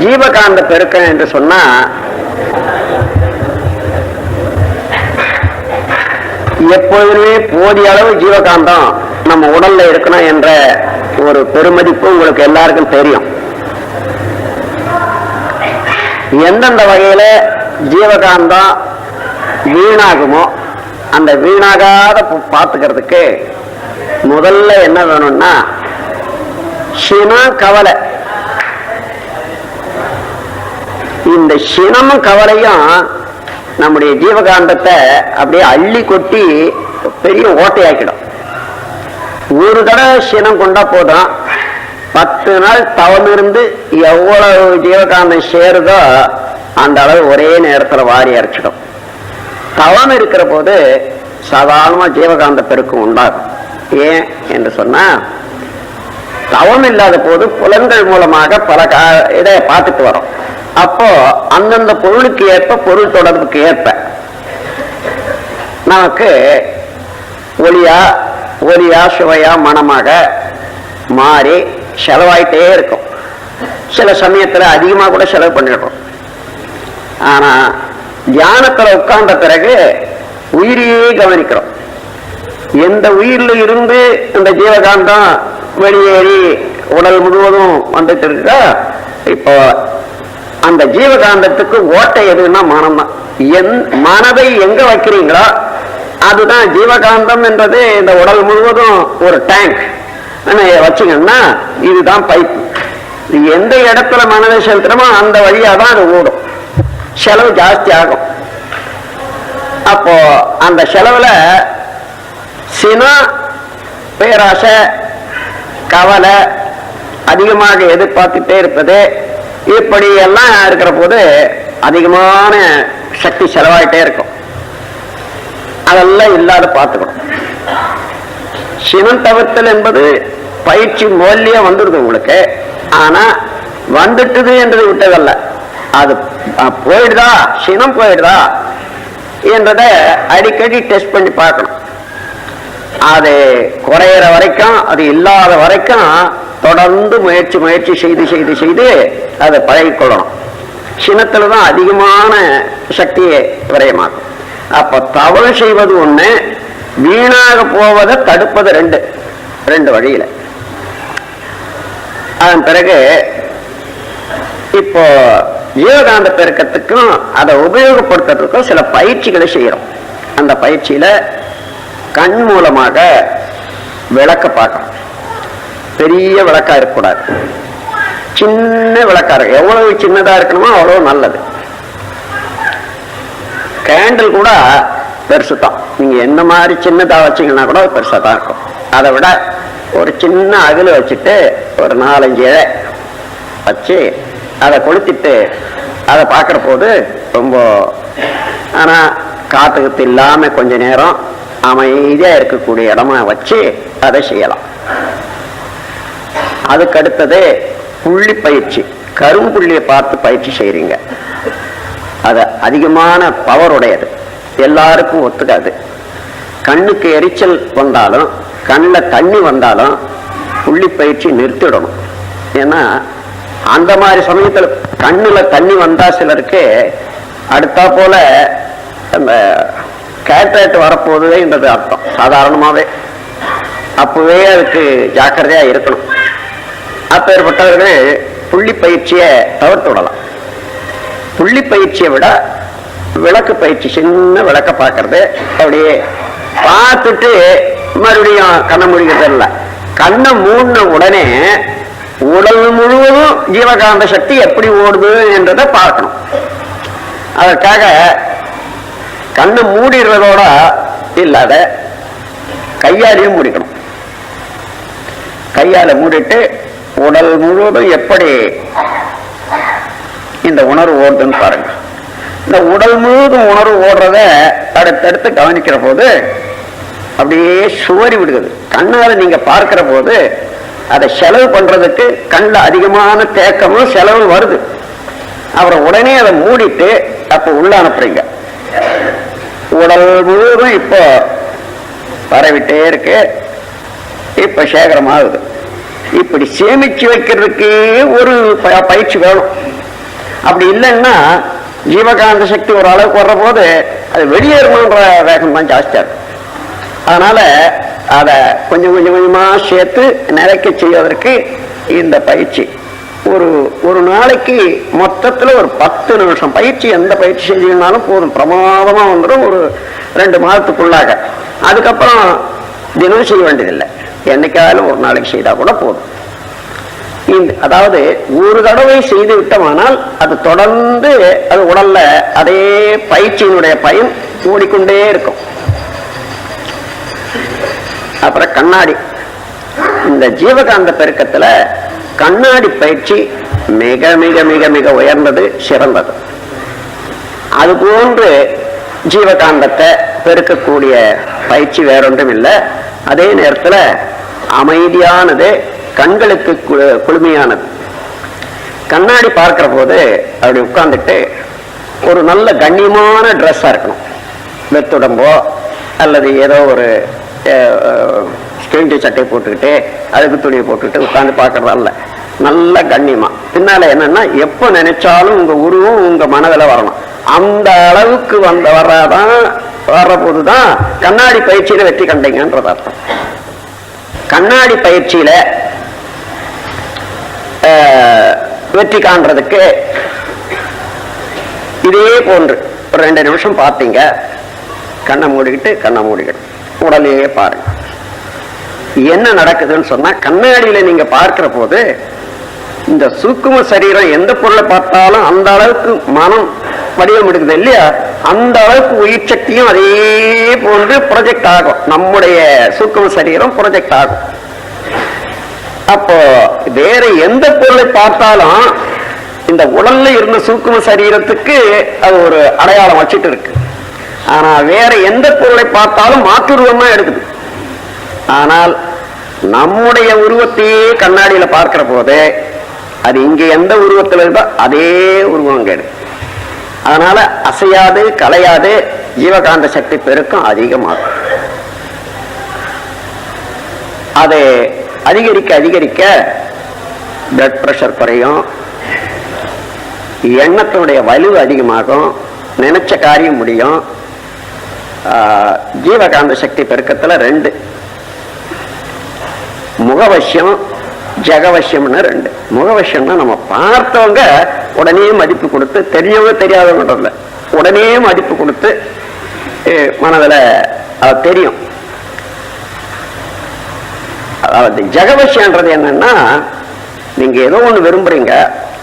ஜீவகாந்த பெருக்கம் என்று சொன்னா எப்பொழுதுமே போதிய அளவு ஜீவகாந்தம் நம்ம உடல்ல இருக்கணும் என்ற ஒரு பெருமதிப்பு உங்களுக்கு எல்லாருக்கும் தெரியும். எந்தெந்த வகையில ஜீவகாந்தம் வீணாகுமோ அந்த வீணாகாத பார்த்துக்கிறதுக்கு முதல்ல என்ன வேணும்னா சினா கவலை இந்த சினமும் கவலையும் நம்முடைய ஜீவகாந்தத்தை அப்படியே அள்ளி கொட்டி பெரிய ஓட்டையாக்கிடும். ஒரு தடவை சினம் கொண்டா போதும். பத்து நாள் தவமிருந்து எவ்வளவு ஜீவகாந்தம் சேருதோ அந்த அளவு ஒரே நேரத்தில் வாரி அரைச்சிடும். தவம் இருக்கிற போது சாதாரணமாக ஜீவகாந்த பெருக்கம் உண்டாகும். ஏன் என்று சொன்னா தவம் இல்லாத போது புலன்கள் மூலமாக பல கா- இதை பார்த்துட்டு வரோம். அப்போ அந்தந்த பொருளுக்கு ஏற்ப பொருள் தொடர்புக்கு ஏற்ப. நமக்கு ஒளியா ஒலியா சுவையா மனமாக மாறி செலவாயிட்டே இருக்கும். சில சமயத்தில் அதிகமாக கூட செலவு பண்ணிடுறோம் ஆனால் தியானத்தில் உட்கார்ந்த பிறகு உயிரையே கவனிக்கிறோம். எந்த உயிரில் இருந்து இந்த ஜீவகாந்தம் வெளியேறி உடல் முழுவதும் வந்துட்டு இருக்கா இப்போ அந்த ஜீவகாந்தத்துக்கு ஓட்டை எதுன்னா மனம் தான் என் மனதை எங்க வைக்கிறீங்களோ அதுதான் ஜீவகாந்தம் என்றது இந்த உடல் முழுவதும் ஒரு டேங்க் வச்சுங்கன்னா இதுதான் பைப் எந்த இடத்துல மனதை செலுத்துறமோ அந்த வழியா தான் அது ஓடும். செலவு ஜாஸ்தி ஆகும். அப்போ அந்த செலவுல சினம் பேராசை கவலை அதிகமாக எதிர்பார்த்துட்டே இருப்பது இப்படி எல்லாம் இருக்கிற போது அதிகமான சக்தி செலவாயிட்டே இருக்கும். அதெல்லாம் இல்லாத பார்த்துக்கணும். சிவன் தவிர்த்தல் என்பது பயிற்சி மூலியா வந்துடுது உங்களுக்கு. ஆனா வந்துட்டுது என்றது விட்டதல்ல. அது போயிடுதா? சினம் போயிடுதா? என்றத அடிக்கடி டெஸ்ட் பண்ணி பார்க்கணும். அது குறையிற வரைக்கும் அது இல்லாத வரைக்கும் தொடர்ந்து முயற்சி முயற்சி செய்து செய்து செய்து அதை பழகிக்கொள்ளணும். சினத்துல தான் அதிகமான சக்தியை விரயமாகும். அப்ப தவறு செய்வது ஒண்ணு வீணாக போவதை தடுப்பது ரெண்டு ரெண்டு வழியில. அதன் பிறகு இப்போ ஜீவகாந்த பெருக்கத்துக்கும் அதை உபயோகப்படுத்துறதுக்கும் சில பயிற்சிகளை செய்யறோம். அந்த பயிற்சியில கண் மூலமாக விளக்க பார்க்கணும் பெரிய விளக்கா இருக்கக்கூடாது. சின்ன விளக்கா இருக்கு. எவ்வளவு சின்னதா இருக்கணுமோ அவ்வளவு நல்லது. கேண்டில் கூட பெருசு தான் நீங்க என்ன மாதிரி சின்னதா வச்சீங்கன்னா கூட பெருசா தான் இருக்கும். அதை விட ஒரு சின்ன அகல் வச்சுட்டு ஒரு நாலஞ்சு இழை வச்சு அதை கொளுத்திட்டு அதை பார்க்குற போது ரொம்ப ஆனா காத்துக்கத்து இல்லாமல் கொஞ்ச நேரம் அமைதியா இருக்கக்கூடிய இடமா வச்சு அதை செய்யலாம். அதுக்கு அடுத்தது புள்ளி பயிற்சி. கரும்புள்ளியை பார்த்து பயிற்சி செய்றீங்க. அது அதிகமான பவர் உடையது. எல்லாருக்கும் ஒத்துக்காது. கண்ணுக்கு எரிச்சல் வந்தாலும் கண்ணில் தண்ணி வந்தாலும் புள்ளி பயிற்சி நிறுத்திடணும். ஏன்னா அந்த மாதிரி சமயத்தில் கண்ணில் தண்ணி வந்தால் சிலருக்கு அடுத்தா போல அந்த கேட்ரேட் வரப்போகுதுன்றது அர்த்தம் சாதாரணமாகவே அப்போவே அதுக்கு ஜாக்கிரதையாக இருக்கணும். அப்பேற்பட்டவர்கள் புள்ளி பயிற்சியை தவிர்த்து விடலாம். புள்ளி பயிற்சியை விட விளக்கு பயிற்சி சின்ன விளக்க பார்க்கறது அப்படியே பார்த்துட்டு மறுபடியும் கண்ணை முடிக்கிறது இல்லை கண்ணை மூடின உடனே உடல் முழுவதும் ஜீவகாந்த சக்தி எப்படி ஓடுது என்றதை பார்க்கணும். அதற்காக கண்ணை மூடிடுறதோட இல்லாத கையாலையும் மூடிக்கணும். கையால மூடிட்டு உடல் முழுவதும் எப்படி? இந்த உணர்வு ஓடுதுன்னு பாருங்க. இந்த உடல் முழுவதும் உணர்வு ஓடுறத அடுத்தடுத்து கவனிக்கிற போது அப்படியே சுவரி விடுகிறது. கண்ணால நீங்க பார்க்கிற போது அதை செலவு பண்றதுக்கு கண்ணில் அதிகமான தேக்கமும் செலவு வருது. அப்புறம் உடனே அதை மூடிட்டு அப்ப உள்ள அனுப்புறீங்க. உடல் முழுவதும் இப்போ பரவிட்டே இருக்கு. இப்ப சேகரமாகுது. இப்படி சேமிச்சு வைக்கிறதுக்கு ஒரு ப- பயிற்சி வேணும். அப்படி இல்லைன்னா ஜீவகாந்த சக்தி ஒரு அளவுக்கு வர்ற போது அது வெளியேறணுன்ற வேகம் தான் ஜாஸ்தியா இருக்கும் அதனால அதை கொஞ்சம் கொஞ்சம் கொஞ்சமா சேர்த்து நிறைக்க செய்வதற்கு இந்த பயிற்சி. ஒரு ஒரு நாளைக்கு மொத்தத்துல ஒரு பத்து நிமிஷம். பயிற்சி எந்த பயிற்சி செஞ்சீங்கன்னாலும் போதும். பிரமாதமா வந்துடும் ஒரு ரெண்டு மாதத்துக்குள்ளாக. அதுக்கப்புறம் தினம் செய்ய வேண்டியதில்லை. என்னைக்காலும் ஒரு நாளைக்கு செய்தால் கூட போதும். இந்த அதாவது ஒரு தடவை செய்து விட்டோமானால் அது தொடர்ந்து அது உடல்ல அதே பயிற்சியினுடைய பயன் ஓடிக்கொண்டே இருக்கும். அப்புறம் கண்ணாடி. இந்த ஜீவகாந்த பெருக்கத்துல கண்ணாடி பயிற்சி மிக மிக மிக மிக உயர்ந்தது சிறந்தது. அது போன்று ஜீவகாந்தத்தை பெருக்கக்கூடிய பயிற்சி வேறொன்றும் இல்லை அதே நேரத்தில் அமைதியானது கண்களுக்கு கு- குளுமையானது. கண்ணாடி பார்க்குற போது அப்படி உட்காந்துட்டு ஒரு நல்ல கண்ணியமான ட்ரெஸ்ஸாக இருக்கணும். வெத்துடம்போ அல்லது ஏதோ ஒரு ஸ்கிரீன்டி சட்டை போட்டுக்கிட்டு அழுகு துணியை போட்டுக்கிட்டு உட்காந்து பார்க்குறதால நல்ல கண்ணியமாக பின்னால் என்னன்னா எப்போ நினைச்சாலும் உங்கள் உருவம் உங்கள் மனதில் வரணும். அந்த அளவுக்கு வந்த வர்றாதான் வர்ற போதுதான் கண்ணாடி பயிற்சியில வெற்றி கண்டீங்கன்றது அர்த்தம். கண்ணாடி பயிற்சியில வெற்றி காண்றதுக்கு இதே போன்று ஒரு ரெண்டு நிமிஷம் பார்த்தீங்க. கண்ணை மூடிக்கிட்டு கண்ணை மூடிக்கிட்டு. உடலையே பாருங்க. என்ன நடக்குதுன்னு சொன்னா கண்ணாடியில நீங்க பார்க்கிற போது இந்த சூக்கும சரீரம் எந்த பொருளை பார்த்தாலும் அந்த அளவுக்கு மனம் வடிவம் எடுக்குது இல்லையா? அந்த அளவுக்கு உயிர் சக்தியும் அதே போன்று ப்ரொஜெக்ட் ஆகும். நம்முடைய சூக்கும சரீரம் ப்ரொஜெக்ட் ஆகும். அப்போ வேற எந்த பொருளை பார்த்தாலும் இந்த உடல்ல இருந்த சூக்கும சரீரத்துக்கு அது ஒரு அடையாளம் வச்சுட்டு இருக்கு. ஆனா வேற எந்த பொருளை பார்த்தாலும் மாற்றுருவமா எடுக்குது. ஆனால் நம்முடைய உருவத்தையே கண்ணாடியில பார்க்கிற போது அது இங்க எந்த உருவத்தில் இருந்தோ அதே உருவம் கேடு அதனால அசையாது கலையாது ஜீவகாந்த சக்தி பெருக்கம் அதிகமாகும். அது அதிகரிக்க அதிகரிக்க பிளட் ப்ரெஷர் குறையும். எண்ணத்தினுடைய வலு அதிகமாகும். நினைச்ச காரியம் முடியும். ஜீவகாந்த சக்தி பெருக்கத்தில் ரெண்டு. முகவசியம் ஜெகவசியம்னு ரெண்டு. முகவசியம்னா நம்ம பார்த்தவங்க உடனே மதிப்பு கொடுத்து தெரியவங்க தெரியாதவங்கன்றதுல உடனே மதிப்பு கொடுத்து மனதில் மனதுல அது தெரியும். அதாவது ஜெகவசியன்றது என்னன்னா நீங்க ஏதோ ஒண்ணு விரும்புறீங்க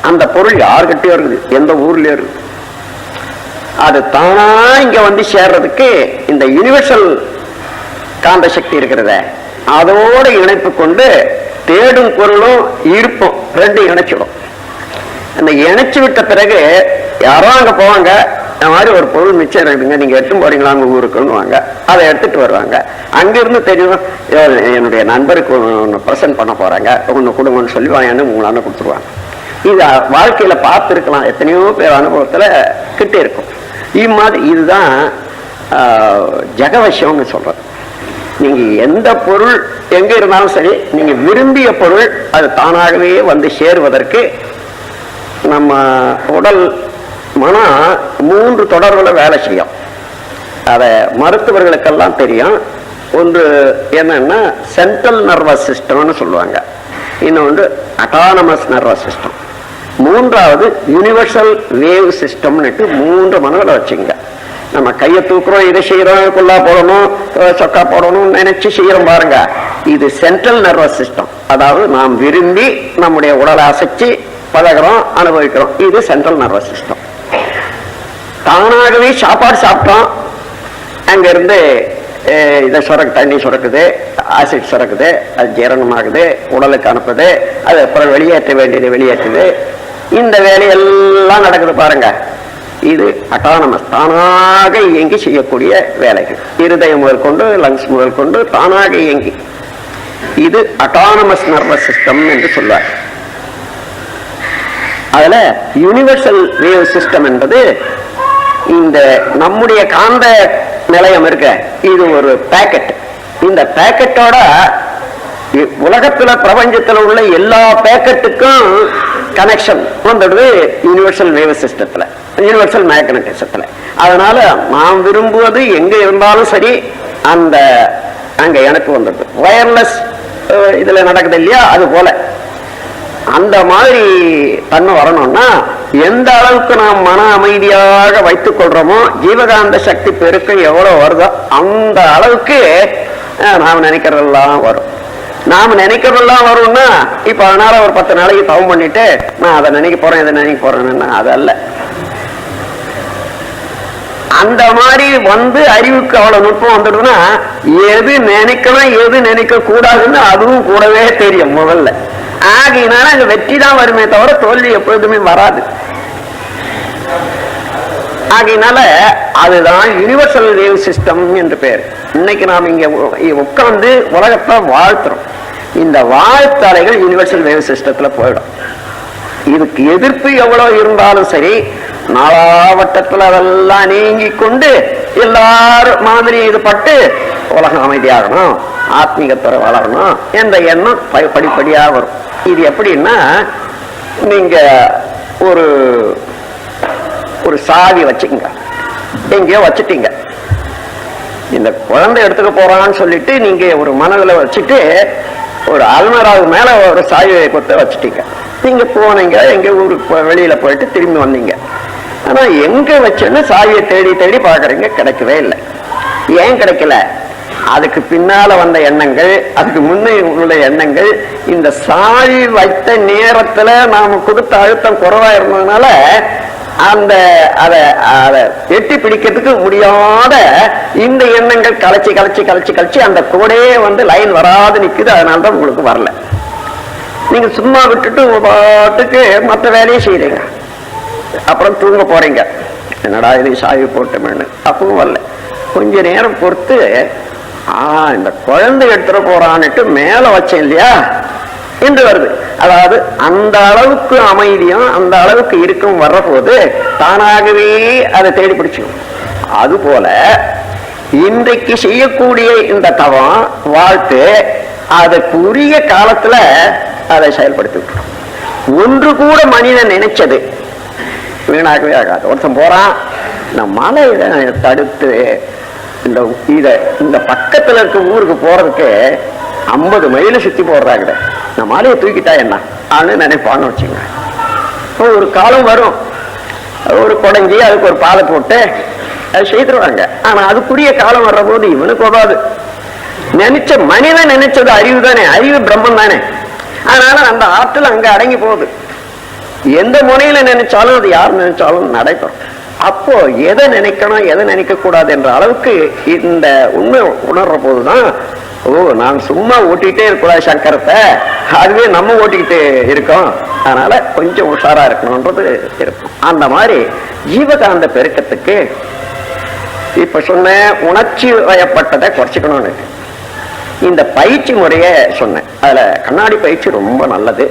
அந்த பொருள் யாருக்கிட்டயோ இருக்குது எந்த ஊர்லயோ இருக்குது. அது தானா இங்க வந்து சேர்றதுக்கு இந்த யுனிவர்சல் காந்த சக்தி இருக்கிறத. அதோட இணைப்பு கொண்டு தேடும் பொருளும் இருப்போம் ரெண்டும் இணைச்சிடும். அந்த இணைச்சு விட்ட பிறகு யாரோ அங்கே போவாங்க இந்த மாதிரி ஒரு பொருள் மிச்சம் இருக்குங்க நீங்க எடுத்து போறீங்களா உங்க ஊருக்குன்னு வாங்க அதை எடுத்துட்டு வருவாங்க. அங்கிருந்து தெரியும் என்னுடைய நண்பருக்கு ஒன்று ப்ரெசென்ட் பண்ண போறாங்க ஒன்று கொடுங்கன்னு சொல்லி வாங்கன்னு உங்களான கொடுத்துருவாங்க. இது வாழ்க்கையில பார்த்துருக்கலாம் எத்தனையோ பேர் அனுபவத்துல கிட்டே இருக்கும். இம்மாதிரி இதுதான் ஆஹ், ஜெகவசியம்னு சொல்றது நீங்க எந்த பொருள் எங்க இருந்தாலும் சரி நீங்க விரும்பிய பொருள் அது தானாகவே வந்து சேருவதற்கு நம்ம உடல் மனம் மூன்று தொடர்புல வேலை செய்யும். அதை மருத்துவர்களுக்கெல்லாம் தெரியும். ஒன்று என்னன்னா சென்ட்ரல் நர்வஸ் சிஸ்டம்னு சொல்லுவாங்க. இன்னொன்று அட்டானமஸ் நர்வஸ் சிஸ்டம் மூன்றாவது யுனிவர்சல் வேவ் சிஸ்டம்னுட்டு மூன்று மனதில் வச்சுங்க நம்ம கையை தூக்குறோம் இதை செய்யறோம் குல்லா போடணும் சொக்கா போடணும் நினைச்சு செய்யறோம் பாருங்க. இது சென்ட்ரல் நர்வஸ் சிஸ்டம் அதாவது நாம் விரும்பி நம்முடைய உடலை அசைச்சு பழகுறோம் அனுபவிக்கிறோம். இது சென்ட்ரல் நர்வஸ் சிஸ்டம் தானாகவே சாப்பாடு சாப்பிட்டோம். அங்க இருந்து இதை சுரக்கு தண்ணி சுரக்குது ஆசிட் சுரக்குது அது ஜீரணமாகுது உடலுக்கு அனுப்புது அது அப்புறம் வெளியேற்ற வேண்டியது வெளியேற்றுது. இந்த வேலையெல்லாம் நடக்குது பாருங்க. இது அட்டானமஸ். தானாக இயங்கி செய்யக்கூடிய வேலைகள். இருதயம் முதற்கொண்டு லங்ஸ் முதல் கொண்டு தானாக இயங்கி. இது அட்டானமஸ் நர்வஸ் சிஸ்டம் என்று சொல்வார். அதுல யுனிவர்சல் வேவ் சிஸ்டம் என்பது இந்த நம்முடைய காந்த நிலையம் இருக்க இது ஒரு பேக்கெட் இந்த பேக்கெட்டோட உலகத்துல பிரபஞ்சத்துல உள்ள எல்லா பேக்கெட்டுக்கும் கனெக்ஷன் வந்துடுது யூனிவர்சல் வேவ் சிஸ்டத்தில் யூனிவர்சல் மேக்னட்டிசத்துல அதனால நாம் விரும்புவது எங்கே இருந்தாலும் சரி அந்த அங்கே எனக்கு வந்துடுது ஒயர்லெஸ் இதில் நடக்குது இல்லையா அது போல. அந்த மாதிரி தன்மை வரணும்னா எந்த அளவுக்கு நாம் மன அமைதியாக வைத்துக் கொள்றோமோ ஜீவகாந்த சக்தி பெருக்கம் எவ்வளோ வருதோ அந்த அளவுக்கு நாம் நினைக்கிறதெல்லாம் வரும். நாம நினைக்கிறதெல்லாம் வரும்னா இப்ப அதனால ஒரு பத்து நாளைக்கு தவம் பண்ணிட்டு நான் அதை நினைக்க போறேன் இதை நினைக்க போறேன்னா அதல்ல அந்த மாதிரி வந்து அறிவுக்கு அவ்வளவு நுட்பம் வந்துடுதுன்னா எது நினைக்கணும் எது நினைக்க கூடாதுன்னு அதுவும் கூடவே தெரியும் முதல்ல. ஆகையினால அங்க வெற்றி தான் வருமே தவிர தோல்வி எப்பொழுதுமே வராது. ஆகையினால அதுதான் யுனிவர்சல் வேவ் சிஸ்டம் என்று பேர். இன்னைக்கு நாம் இங்க உட்காந்து உட்கார்ந்து உலகத்தை வாழ்த்துறோம். இந்த வாழ்த்தலைகள் யுனிவர்சல் வேவ் சிஸ்டத்துல போயிடும். இதுக்கு எதிர்ப்பு எவ்வளவு இருந்தாலும் சரி நாலாவட்டத்தில் அதெல்லாம் நீங்கி கொண்டு எல்லாரும் மாதிரி இது பட்டு உலகம் அமைதியாகணும் ஆத்மீகத்துறை வளரணும் என்ற எண்ணம் ப- படிப்படியா வரும். இது எப்படின்னா நீங்க ஒரு ஒரு சாவி வச்சுக்கங்க. எங்கேயோ வச்சுட்டீங்க. இந்த குழந்தை எடுத்துக்க போறான்னு சொல்லிட்டு நீங்க ஒரு மனதில் வச்சுட்டு ஒரு அல்மராவுக்கு மேலே ஒரு சாவியை கொத்த வச்சுட்டீங்க. நீங்கள் போனீங்க எங்கள் ஊருக்கு போ- வெளியில் போயிட்டு திரும்பி வந்தீங்க. ஆனால் எங்கே வச்சேன்னு சாவியை தேடி தேடி பார்க்குறீங்க கிடைக்கவே இல்லை. ஏன் கிடைக்கல? அதுக்கு பின்னால் வந்த எண்ணங்கள் அதுக்கு முன்னே உள்ள எண்ணங்கள் இந்த சாவி வைத்த நேரத்தில் நாம் கொடுத்த அழுத்தம் குறைவாக இருந்ததுனால அந்த அதை அதை எட்டி பிடிக்கிறதுக்கு முடியாத இந்த எண்ணங்கள் கலைச்சி கலைச்சி கலைச்சி கலைச்சி அந்த கூடையே வந்து லைன் வராது நிற்குது அதனால தான் உங்களுக்கு வரல. நீங்க சும்மா விட்டுட்டு பாட்டுக்கு மற்ற வேலையை செய்யறீங்க. அப்புறம் தூங்க போறீங்க. என்னடா இது சாவி போட்டோமேனு அப்பவும் வரல. கொஞ்ச நேரம் பொறுத்து ஆஹ் இந்த குழந்தை எடுத்துட போறான்னுட்டு மேல வச்சேன் இல்லையா? என்று வருது. அதாவது அந்த அளவுக்கு அமைதியும் அந்த அளவுக்கு இருக்கும் வர்றபோது தானாகவே அதை தேடி பிடிச்சிக்கும் அதுபோல இன்றைக்கு செய்யக்கூடிய இந்த தவம் வாழ்த்து அதற்குரிய காலத்துல அதை செயல்படுத்தி விட்டுரும் ஒன்று கூட மனிதன் நினைச்சது வீணாகவே ஆகாது. ஒருத்தன் போறான் இந்த மலையில தடுத்து இந்த இதை இந்த பக்கத்துல இருக்க ஊருக்கு போறதுக்கு ஐம்பது மைல சுத்தி போடுறாங்க. நான் மாலையை தூக்கிட்டா என்ன? ஆன்னு நினைப்பான்னு வச்சுங்க. ஒரு காலம் வரும். ஒரு குடஞ்சி அதுக்கு ஒரு பாலை போட்டு அது செய்திருவாங்க. ஆனா அதுக்குரிய காலம் வர்ற போது இவனுக்கு வராது நினைச்ச மனிதன் நினைச்சது அறிவு தானே. அறிவு பிரம்மன் தானே. அதனால அந்த ஆற்றல் அங்க அடங்கி போகுது. எந்த முனையில நினைச்சாலும் அது யார் நினைச்சாலும் நடைபெறும். அப்போ எதை நினைக்கணும் எதை நினைக்க கூடாது என்ற அளவுக்கு இந்த உண்மை உணர்ற போதுதான் ஓ நான் சும்மா ஓட்டிகிட்டே இருக்கக்கூடாது சக்கரத்தை அதுவே நம்ம ஓட்டிக்கிட்டு இருக்கோம். அதனால கொஞ்சம் உஷாரா இருக்கணும்ன்றது இருக்கும். அந்த மாதிரி ஜீவகாந்த பெருக்கத்துக்கு இப்ப சொன்ன உணர்ச்சி வயப்பட்டதை குறைச்சிக்கணும்னு. இந்த பயிற்சி முறைய சொன்னேன். அதுல கண்ணாடி பயிற்சி ரொம்ப நல்லது.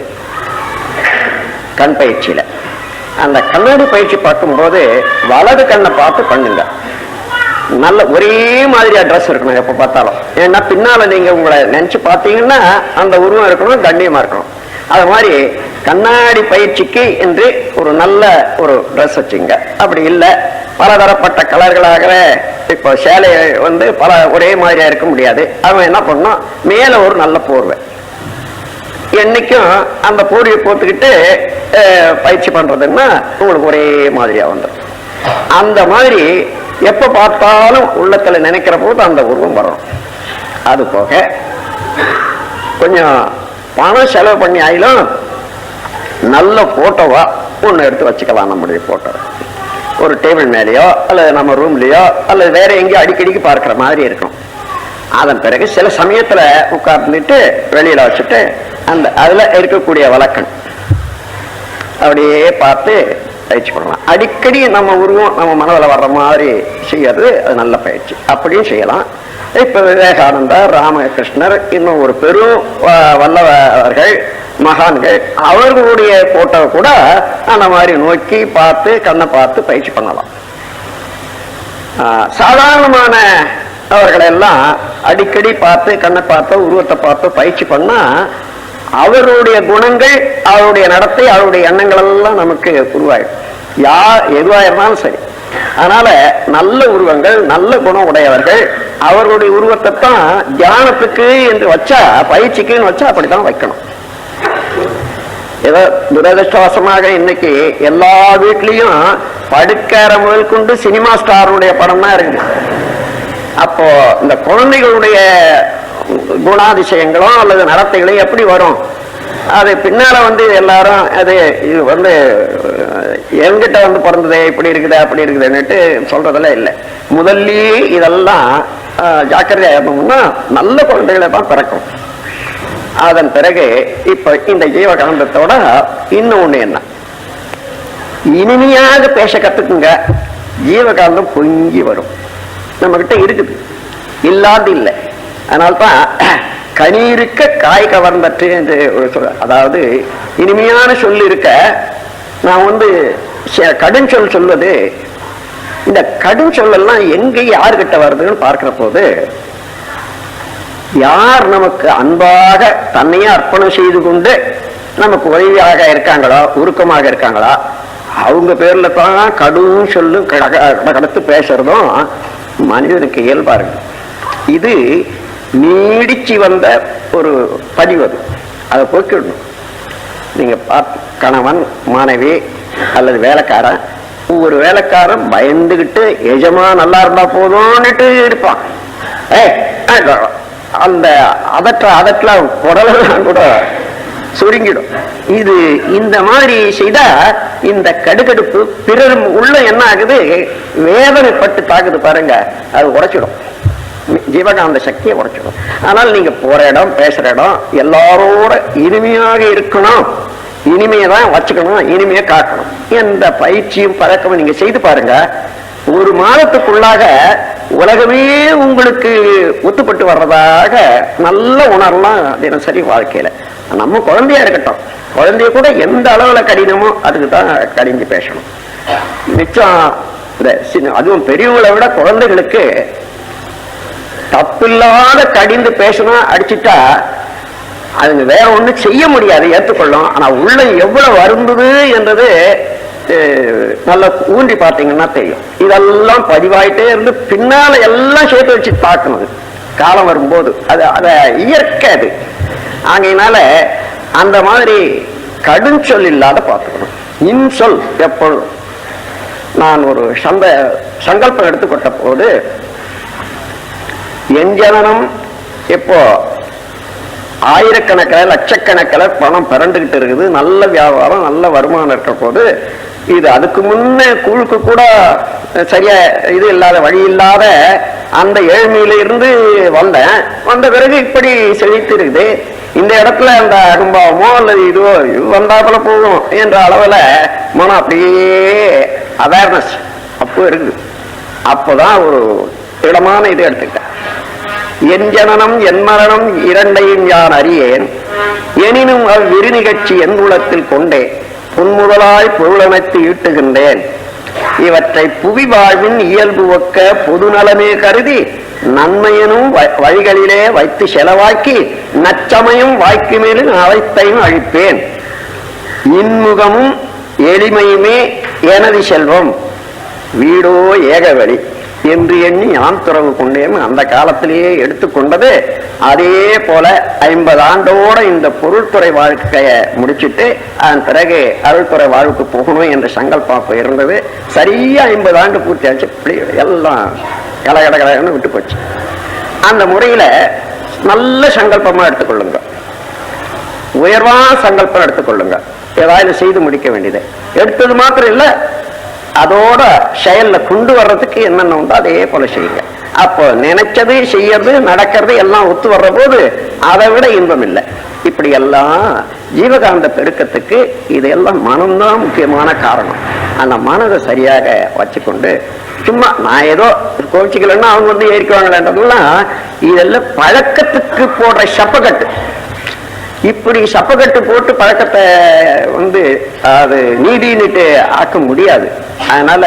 கண் பயிற்சியில. அந்த கண்ணாடி பயிற்சி பார்க்கும்போது வலது கண்ணை பார்த்து பண்ணுங்க. நல்ல ஒரே மாதிரியா ட்ரெஸ் இருக்கணும் எப்ப பார்த்தாலும். ஏன்னா பின்னால நீங்க உங்களை நினைச்சு பார்த்தீங்கன்னா அந்த உருவம் இருக்கணும் கண்ணியமா இருக்கணும். அது மாதிரி கண்ணாடி பயிற்சிக்கு என்று ஒரு நல்ல ஒரு ட்ரெஸ் வச்சுங்க. அப்படி இல்லை பலதரப்பட்ட கலர்களாக இப்போ சேலை வந்து பல ஒரே மாதிரியா இருக்க முடியாது. அவன் என்ன பண்ணும் மேல ஒரு நல்ல போர்வை. என்னைக்கும் அந்த போர்வை போத்துக்கிட்டு பயிற்சி பண்றதுன்னா உங்களுக்கு ஒரே மாதிரியா வந்துடும். அந்த மாதிரி எப்ப பார்த்தாலும் உள்ளத்துல நினைக்கிற போது அந்த உருவம் வரும். அது போக கொஞ்சம் பணம் செலவு பண்ணி ஆயிலும் நல்ல போட்டோவா ஒன்று எடுத்து வச்சுக்கலாம் நம்முடைய போட்டோ ஒரு டேபிள் மேலேயோ அல்லது நம்ம ரூம்லேயோ அல்லது வேற எங்கேயோ அடிக்கடிக்கு பார்க்குற மாதிரி இருக்கும். அதன் பிறகு சில சமயத்தில் உட்கார்ந்துட்டு வெளியில் வச்சுட்டு அந்த அதில் இருக்கக்கூடிய வழக்கன். அப்படியே பார்த்து பயிற்சி பண்ணலாம். அடிக்கடி நம்ம உருவம் நம்ம மனதில் வர்ற மாதிரி செய்யறது அது நல்ல பயிற்சி. அப்படியும் செய்யலாம். இப்ப விவேகானந்தர் ராமகிருஷ்ணர் இன்னும் ஒரு பெரும் வல்லவர்கள் மகான்கள் அவர்களுடைய போட்டோ கூட அந்த மாதிரி நோக்கி பார்த்து கண்ணை பார்த்து பயிற்சி பண்ணலாம். ஆஹ் சாதாரணமான அவர்களை எல்லாம் அடிக்கடி பார்த்து கண்ணை பார்த்து உருவத்தை பார்த்து பயிற்சி பண்ணா அவருடைய குணங்கள் அவருடைய நடத்தை அவருடைய எண்ணங்கள் எல்லாம் நமக்கு உருவாயிடும். யார் எதுவாக இருந்தாலும் சரி. அதனால நல்ல உருவங்கள் நல்ல குணம் உடையவர்கள் அவர்களுடைய உருவத்தை தான் தியானத்துக்கு என்று வச்சா பயிற்சிக்குன்னு வச்சா அப்படித்தான் வைக்கணும். ஏதோ துரதிருஷ்டவசமாக இன்னைக்கு எல்லா வீட்லயும் படுக்கற முதல் கொண்டு சினிமா ஸ்டாருடைய படம் தான் இருக்குது அப்போ இந்த குழந்தைகளுடைய குணாதிசயங்களோ அல்லது நடத்தைகளும் எப்படி வரும்? அது பின்னால வந்து எல்லாரும் அது இது வந்து எங்கிட்ட வந்து பிறந்ததே இப்படி இருக்குது அப்படி இருக்குதுன்னுட்டு சொல்றதெல்லாம் இல்லை. முதல்லயே இதெல்லாம் அஹ், ஜாக்கிரதையா இருந்தோம்னா நல்ல குழந்தைகளை தான் பிறக்கும். அதன் பிறகு இப்ப இந்த ஜீவகாந்தத்தோட இன்னொன்னு என்ன? இனிமையாக பேச கத்துக்குங்க. ஜீவகாந்தம் பொங்கி வரும். நம்ம கிட்ட இருக்குது. இல்லாது இல்லை. அதனால்தான் கனி இருக்க காய் கவர்ந்தற்று என்று ஒரு சொல் அதாவது இனிமையான சொல் இருக்க நான் வந்து கடும் சொல் சொல்வது இந்த கடும் சொல்லெல்லாம் எங்கே யாருக்கிட்ட வருதுன்னு பார்க்கிற போது யார் நமக்கு அன்பாக தன்னையே அர்ப்பணம் செய்து கொண்டு நமக்கு உதவியாக இருக்காங்களோ உருக்கமாக இருக்காங்களா அவங்க பேர்ல தான் கடும் சொல்லும் கட- கடத்து பேசுறதும் மனிதனுக்கு இயல்பா இருக்கு. இது நீடிச்சு வந்த ஒரு பதிவு அது. அதை போக்கிடணும் நீங்க பார்த்து கணவன் மாணவி அல்லது வேலைக்காரன் ஒவ்வொரு வேலைக்காரன் பயந்துகிட்டு எஜமா நல்லா இருந்தா போதும்னுட்டு இருப்பான். ஏ ஆ, அந்த அதற்ற அதற்ற குடலாம் கூட சுருங்கிடும். இது இந்த மாதிரி செய்தா இந்த கடுகடுப்பு பிறரும் உள்ள என்ன ஆகுது? வேதனைப்பட்டு தாக்குது பாருங்க. அது உடைச்சிடும். ஜீவகாந்த சக்தியை உடைச்சிடும். ஆனால் நீங்க போற இடம் பேசுற இடம் எல்லாரோட இனிமையாக இருக்கணும். இனிமையை தான் வச்சுக்கணும் இனிமையை காக்கணும். எந்த பயிற்சியும் பழக்கமும் நீங்க செய்து பாருங்க. ஒரு மாதத்துக்குள்ளாக உலகமே உங்களுக்கு ஒத்துப்பட்டு வர்றதாக நல்ல உணரலாம் தினசரி வாழ்க்கையில. நம்ம குழந்தையா இருக்கட்டும். குழந்தைய கூட எந்த அளவுல கடினமோ அதுக்கு தான் கடிஞ்சு பேசணும். மிச்சம் இந்த அதுவும் பெரியவங்களை விட குழந்தைகளுக்கு தப்பில்லாத கடிந்து பேசணும் அடிச்சுட்டா அதுங்க வேற ஒன்றும் செய்ய முடியாது ஏற்றுக்கொள்ளும் ஆனால் உள்ள எவ்வளவு வருந்தது என்றது நல்லா ஊண்டி பார்த்தீங்கன்னா தெரியும். இதெல்லாம் பதிவாயிட்டே இருந்து பின்னால எல்லாம் சேர்த்து வச்சு பார்க்கணும். காலம் வரும்போது. அது அதை இயற்கை அது. ஆகையினால அந்த மாதிரி கடும் சொல் இல்லாத பார்த்துக்கணும். இன்சொல் எப்பொழுதும். நான் ஒரு சந்த சங்கல்பம் எடுத்துக்கொண்ட போது என் ஜனனம் இப்போ ஆயிரக்கணக்கில் லட்சக்கணக்கில் பணம் பிறண்டுகிட்டு இருக்குது. நல்ல வியாபாரம் நல்ல வருமானம் இருக்கிற போது இது அதுக்கு முன்னே கூழுக்கு கூட சரியா இது இல்லாத வழி இல்லாத அந்த ஏழ்மையில இருந்து வந்தேன். வந்த பிறகு இப்படி செழித்து இருக்குது. இந்த இடத்துல அந்த அனுபவமோ அல்லது இதுவோ இது வந்தாப்புல போகும் என்ற அளவில் மனம் அப்படியே அவேர்னஸ் அப்போ இருக்குது. அப்போதான் ஒரு இடமான இது எடுத்துக்கிட்டேன் என் ஜனனம் என் மரணம் இரண்டையும் யான் அறியேன்? எனினும் அவ்விரு நிகழ்ச்சி என் குலத்தில் கொண்டே புன்முதலாய் பொருளமைத்து ஈட்டுகின்றேன். இவற்றை புவி வாழ்வின் இயல்பு ஒக்க பொது நலமே கருதி நன்மையனும் வ- வழிகளிலே வைத்து செலவாக்கி நச்சமயம் வாய்க்கு மேலும் அவைத்தையும் அழிப்பேன். இன்முகமும் எளிமையுமே எனது செல்வம். வீடோ ஏகவழி என்று எண்ணி யான் துறவு கொண்டேன். அந்த காலத்திலேயே எடுத்துக்கொண்டது அதே போல ஐம்பது ஆண்டோட இந்த பொருள்துறை வாழ்க்கையை முடிச்சிட்டு அதன் பிறகு அருள்துறை வாழ்வுக்கு போகணும் என்ற சங்கல்பாப்பு இருந்தது. சரியா ஐம்பது ஆண்டு பூர்த்தி ஆச்சு. இப்படி எல்லாம் கலகட கலகன்னு விட்டு போச்சு. அந்த முறையில நல்ல சங்கல்பமா எடுத்துக்கொள்ளுங்க. உயர்வான சங்கல்பம் எடுத்துக்கொள்ளுங்க. ஏதாவது செய்து முடிக்க வேண்டியது. எடுத்தது மாத்திரம் இல்ல அதோட செயல்ல கொண்டு வர்றதுக்கு என்னென்ன உண்டோ அதே போல செய்யுங்க. அப்போ நினைச்சது செய்யறது நடக்கிறது எல்லாம் ஒத்து வர்ற போது அதை விட இன்பம் இல்லை. இப்படி எல்லாம் ஜீவகாந்த பெருக்கத்துக்கு இதெல்லாம் மனம்தான் முக்கியமான காரணம். அந்த மனதை சரியாக வச்சுக்கொண்டு சும்மா நான் ஏதோ கோச்சிக்கலன்னா அவங்க வந்து ஏறிக்குவாங்களேன்றதுலாம் இதெல்லாம் பழக்கத்துக்கு போடுற சப்பக்கட்டு. இப்படி சப்பக்கட்டு போட்டு பழக்கத்தை வந்து அது நீடின்னுட்டு ஆக்க முடியாது. அதனால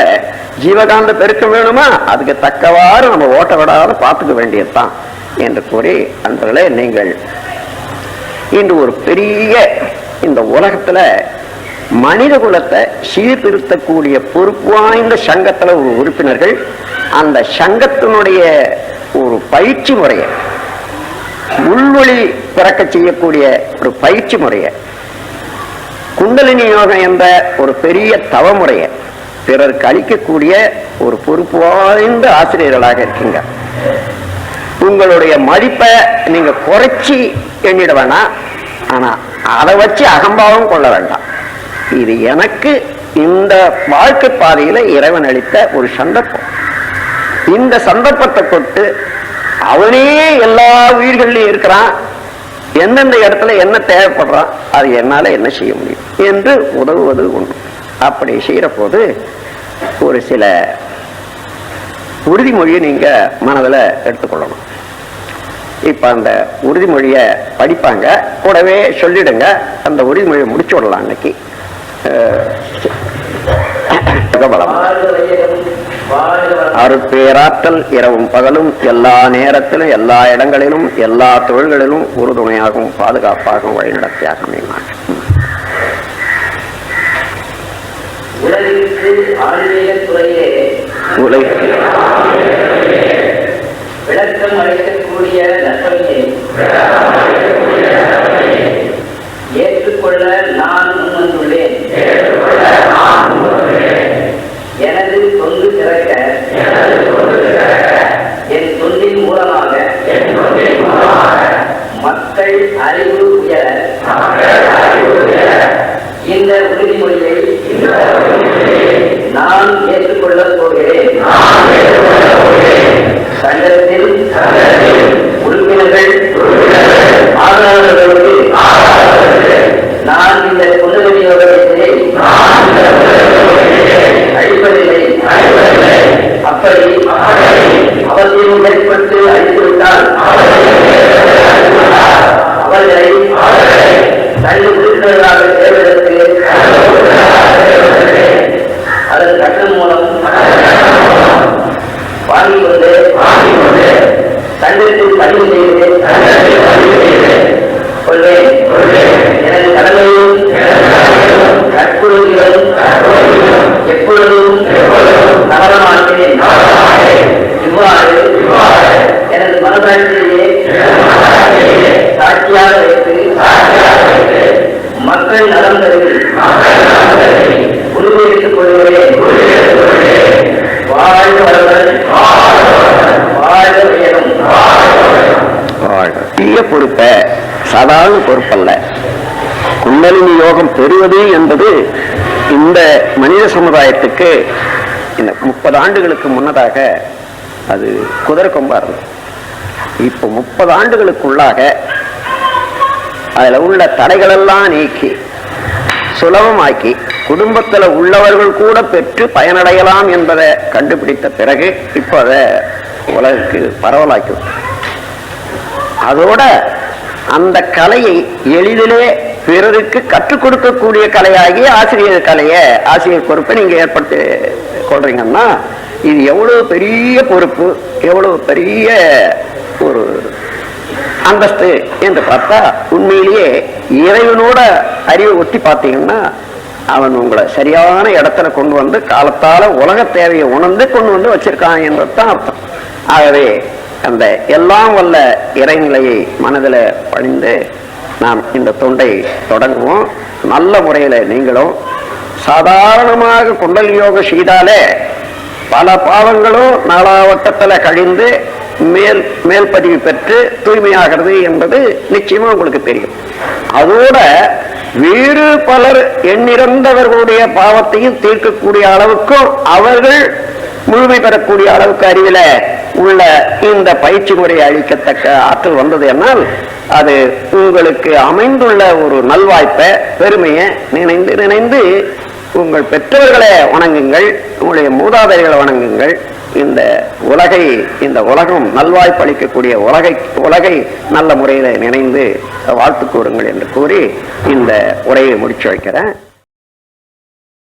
ஜீவகாந்த பெருக்கம் வேணுமா? அதுக்கு தக்கவாறு நம்ம ஓட்ட விடாத பார்த்துக்க வேண்டியதுதான் என்று கூறி அன்பர்களே நீங்கள் இன்று ஒரு பெரிய இந்த உலகத்துல மனித குலத்தை சீர்திருத்தக்கூடிய பொறுப்பு வாய்ந்த சங்கத்துல ஒரு உறுப்பினர்கள் அந்த சங்கத்தினுடைய ஒரு பயிற்சி முறையை உள்வொளி பிறக்க செய்யக்கூடிய ஒரு பயிற்சி முறையை குண்டலினி யோகம் என்ற ஒரு பெரிய தவமுறையை பிறருக்கு அளிக்கக்கூடிய ஒரு பொறுப்பு வாய்ந்த ஆசிரியர்களாக இருக்கீங்க. உங்களுடைய மதிப்பை நீங்க குறைச்சி எண்ணிட வேணாம். ஆனா அதை வச்சு அகம்பாவம் கொள்ள வேண்டாம். இது எனக்கு இந்த வாழ்க்கை பாதையில இறைவன் அளித்த ஒரு சந்தர்ப்பம். இந்த சந்தர்ப்பத்தை கொண்டு அவனே எல்லா உயிர்களையும் இருக்கிறான். எந்தெந்த இடத்துல என்ன தேவைப்படுறான் அது என்னால என்ன செய்ய முடியும் என்று உதவுவது ஒன்று அப்படி செய்கிற போது ஒரு சில உறுதிமொழியை நீங்க மனதில் எடுத்துக்கொள்ளணும். இப்போ அந்த உறுதிமொழியை படிப்பாங்க. கூடவே சொல்லிடுங்க. அந்த உறுதிமொழியை முடிச்சு விடலாம் அன்னைக்கு. பலம். அருட்பேராற்றல் இரவும் பகலும் எல்லா நேரத்திலும் எல்லா இடங்களிலும் எல்லா தொழில்களிலும் உறுதுணையாகவும் பாதுகாப்பாகவும் வழிநடத்தியாக அமைவாங்க உலகிற்கு ஆன்மீகத் துறையிலே உலகில் விளக்கம் அளிக்கக்கூடிய நற்பணியை boleh karena dulu என்பது பொறுப்பல்ல. குண்டலினி யோகம் பெறுவது என்பது இந்த மனித சமுதாயத்துக்கு இந்த முப்பது ஆண்டுகளுக்கு முன்னதாக அது குதிரை கொம்பா இருந்தது. இப்போ முப்பது ஆண்டுகளுக்குள்ளாக அதுல உள்ள தடைகளெல்லாம் நீக்கி சுலபமாக்கி குடும்பத்தில் உள்ளவர்கள் கூட பெற்று பயனடையலாம் என்பதை கண்டுபிடித்த பிறகு இப்போ அதை உலகுக்கு பரவலாக்கி அதோட அந்த கலையை எளிதிலே பிறருக்கு கற்றுக் கொடுக்கக்கூடிய கலையாகி ஆசிரியர் கலையை ஆசிரியர் பொறுப்பை நீங்கள் ஏற்படுத்தி கொள்றீங்கன்னா இது எவ்வளவு பெரிய பொறுப்பு எவ்வளவு பெரிய ஒரு அந்தஸ்து என்று பார்த்தா உண்மையிலேயே இறைவனோட அறிவை ஒட்டி பார்த்தீங்கன்னா அவன் உங்களை சரியான இடத்துல கொண்டு வந்து காலத்தால உலக தேவையை உணர்ந்து கொண்டு வந்து வச்சிருக்கான் என்றதுதான் அர்த்தம். ஆகவே அந்த எல்லாம் வல்ல இறைநிலையை மனதில் பணிந்து நாம் இந்த தொண்டை தொடங்குவோம். நல்ல முறையில் நீங்களும் சாதாரணமாக குண்டல் யோகம் செய்தாலே பல பாவங்களும் நாளாவட்டத்தில் கழிந்து மேல் மேல் பதிவு பெற்று தூய்மையாகிறது என்பது நிச்சயமா உங்களுக்கு தெரியும். அதோட வேறு பலர் எண்ணிறந்தவர்களுடைய பாவத்தையும் தீர்க்கக்கூடிய அளவுக்கும் அவர்கள் முழுமை பெறக்கூடிய அளவுக்கு அறிவில உள்ள இந்த பயிற்சி முறையை அளிக்கத்தக்க ஆற்றல் வந்தது என்னால் அது உங்களுக்கு அமைந்துள்ள ஒரு நல்வாய்ப்பை பெருமையை நினைந்து நினைந்து உங்கள் பெற்றோர்களை வணங்குங்கள் உங்களுடைய மூதாதைகளை வணங்குங்கள். இந்த உலகை இந்த உலகம் நல்வாய்ப்பு அளிக்கக்கூடிய உலகை உலகை நல்ல முறையில் நினைந்து வாழ்த்து கூறுங்கள் என்று கூறி இந்த உரையை முடிச்சு வைக்கிறேன்.